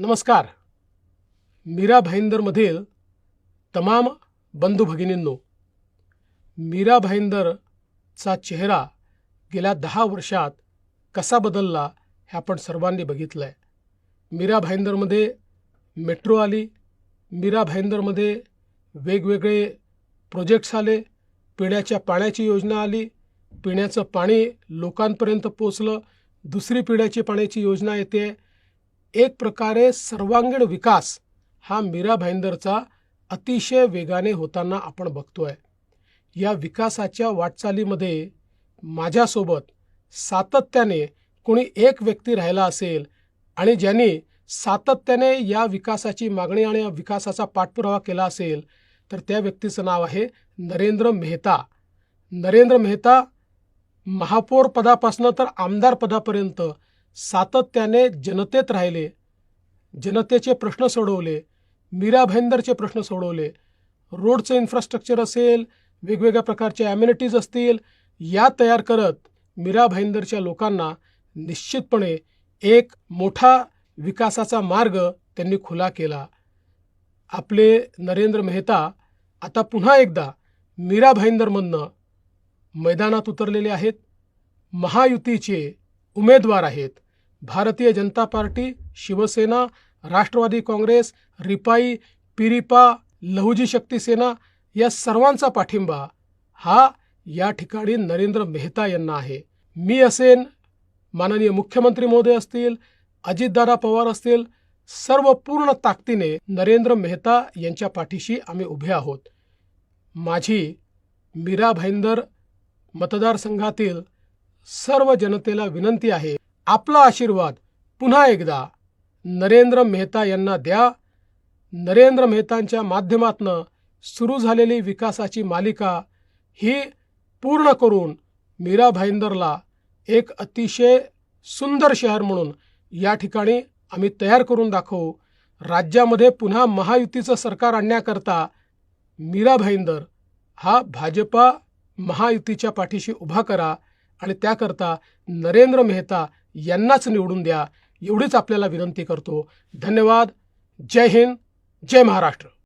नमस्कार. मीरा भाईंदरमधील तमाम बंधू भगिनींनो मीरा भाईंदरचा चेहरा गेल्या दहा वर्षात कसा बदलला हे आपण सर्वांनी बघितलं आहे मीरा भाईंदरमध्ये मेट्रो आली मीरा भाईंदरमध्ये वेगवेगळे प्रोजेक्ट्स आले पिण्याच्या पाण्याची योजना आली पिण्याचं पाणी लोकांपर्यंत पोचलं दुसरी पिण्याची पाण्याची योजना येते एक प्रकारे सर्वांगीण विकास हा मीरा भाईंदरचा अतिशय वेगाने होताना आपण बघतोय. या विकासाच्या वाटचालीमध्ये माझ्यासोबत सातत्याने कोणी एक व्यक्ती राहिला असेल आणि ज्यांनी सातत्याने या विकासाची मागणी आणि या विकासाचा पाठपुरावा केला असेल तर त्या व्यक्तीचं नाव आहे नरेंद्र मेहता. नरेंद्र मेहता महापौर पदापासनं तर आमदार पदापर्यंत सातत्याने जनतेत राहिले जनतेचे प्रश्न सोडवले मीरा भाईंदरचे प्रश्न सोडवले. रोडचं इन्फ्रास्ट्रक्चर असेल वेगवेगळ्या प्रकारचे ॲम्युनिटीज असतील या तयार करत मीरा भाईंदरच्या लोकांना निश्चितपणे एक मोठा विकासाचा मार्ग त्यांनी खुला केला. आपले नरेंद्र मेहता आता पुन्हा एकदा मीरा भाईंदरमधनं मैदानात उतरलेले आहेत. महायुतीचे उमेदवार आहेत. भारतीय जनता पार्टी शिवसेना राष्ट्रवादी काँग्रेस रिपाई पिरिपा लहुजी शक्ती सेना या सर्वांचा पाठिंबा हा या ठिकाणी नरेंद्र मेहता यांना आहे. मी असेन माननीय मुख्यमंत्री महोदय असतील अजितदादा पवार असतील सर्व पूर्ण ताकदीने नरेंद्र मेहता यांच्या पाठीशी आम्ही उभे आहोत. माझी मीरा भाईंदर मतदारसंघातील सर्व जनतेला विनंती आहे आपला आशीर्वाद पुन्हा एकदा नरेंद्र मेहता यांना द्या. नरेंद्र मेहतांच्या माध्यमातनं सुरू झालेली विकासाची मालिका ही पूर्ण करून मीरा भाईंदरला एक अतिशय सुंदर शहर म्हणून या ठिकाणी आम्ही तयार करून दाखवू. राज्यामध्ये पुन्हा महायुतीचं सरकार आणण्याकरता मीरा भाईंदर हा भाजपा महायुतीच्या पाठीशी उभा करा. आणि त्याकरता नरेंद्र मेहता यांनाच निवडून द्या. एवढीच आपल्याला विनंती करतो. धन्यवाद. जय हिंद. जय महाराष्ट्र.